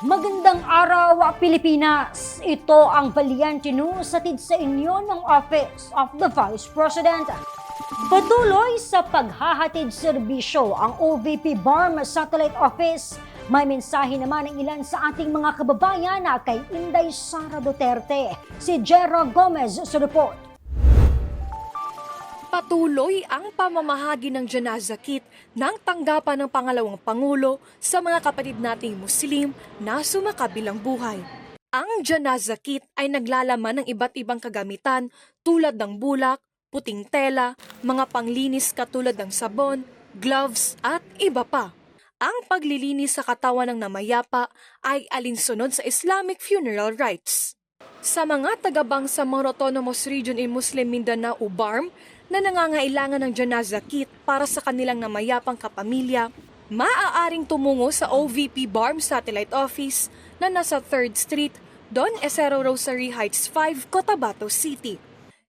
Magandang araw, Pilipinas! Ito ang Valiente News hatid sa inyo ng Office of the Vice President. Patuloy sa paghahatid serbisyo ang OVP BARM Satellite Office. May mensahe naman ng ilan sa ating mga kababayan na kay Inday Sara Duterte. Si Jera Gomez sa report. Patuloy ang pamamahagi ng janaza kit ng tanggapan ng pangalawang Pangulo sa mga kapatid nating Muslim na sumakabilang buhay. Ang janaza kit ay naglalaman ng iba't ibang kagamitan tulad ng bulak, puting tela, mga panglinis katulad ng sabon, gloves at iba pa. Ang paglilinis sa katawan ng namayapa ay alinsunod sa Islamic funeral rites. Sa mga tagabang sa autonomous region in Muslim Mindanao, UBARM, na nangangailangan ng janaza kit para sa kanilang namayapang kapamilya, maaaring tumungo sa OVP BARM Satellite Office na nasa 3rd Street, Don Esero Rosary Heights 5, Cotabato City.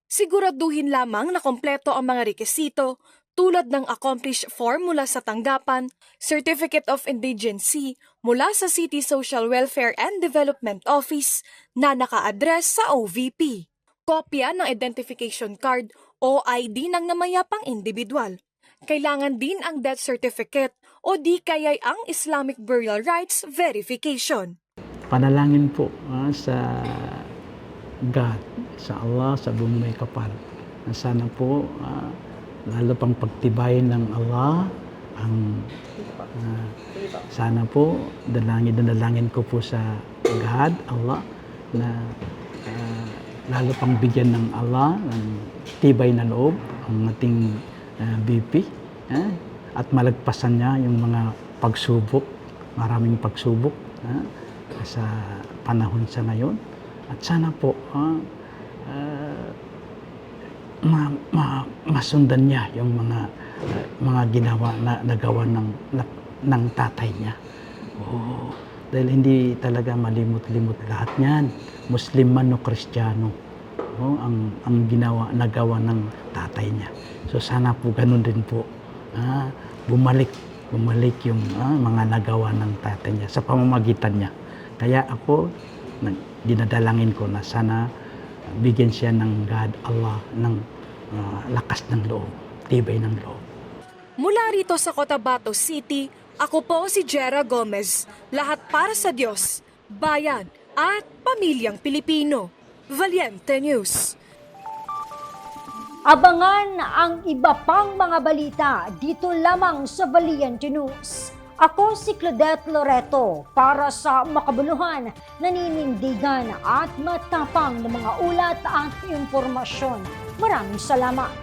Siguraduhin lamang na kompleto ang mga rekisito tulad ng accomplished form mula sa tanggapan, Certificate of Indigency mula sa City Social Welfare and Development Office na naka-address sa OVP, kopya ng identification card o ID ng namayapang individual. Kailangan din ang death certificate o di kaya'y ang Islamic Burial Rights Verification. panalangin po ah, sa God, sa Allah, sa buong may kapal. Na sana po ah, lalo pang pagtibayin ng Allah ang ah, sana po dalangin dalangin ko po sa God, Allah na ah, lalo pang bigyan ng Allah ng tibay na loob ang ating ah, BP ah, at malagpasan niya yung mga pagsubok, maraming pagsubok ah, sa panahon sa ngayon. At sana po ah, ah, ma, ma- masundan niya yung mga ah, mga ginawa na nagawa ng na- ng tatay niya. Oo. Dahil hindi talaga malimot-limot lahat niyan. Muslim man o Kristiyano. Oo, ang ang ginawa nagawa ng tatay niya. So sana po ganun din po. Ah, bumalik bumalik yung ah, mga nagawa ng tatay niya sa pamamagitan niya. Kaya ako dinadalangin ko na sana bigyan siya ng God, Allah, ng ah, lakas ng loob, tibay ng loob. Mula rito sa Cotabato City, ako po si Jera Gomez. Lahat para sa Diyos, bayan at pamilyang Pilipino. Valiente News. Abangan ang iba pang mga balita dito lamang sa Valiente News. Ako si Claudette Loreto para sa makabuluhan, naninindigan at matapang na mga ulat at impormasyon. Maraming salamat.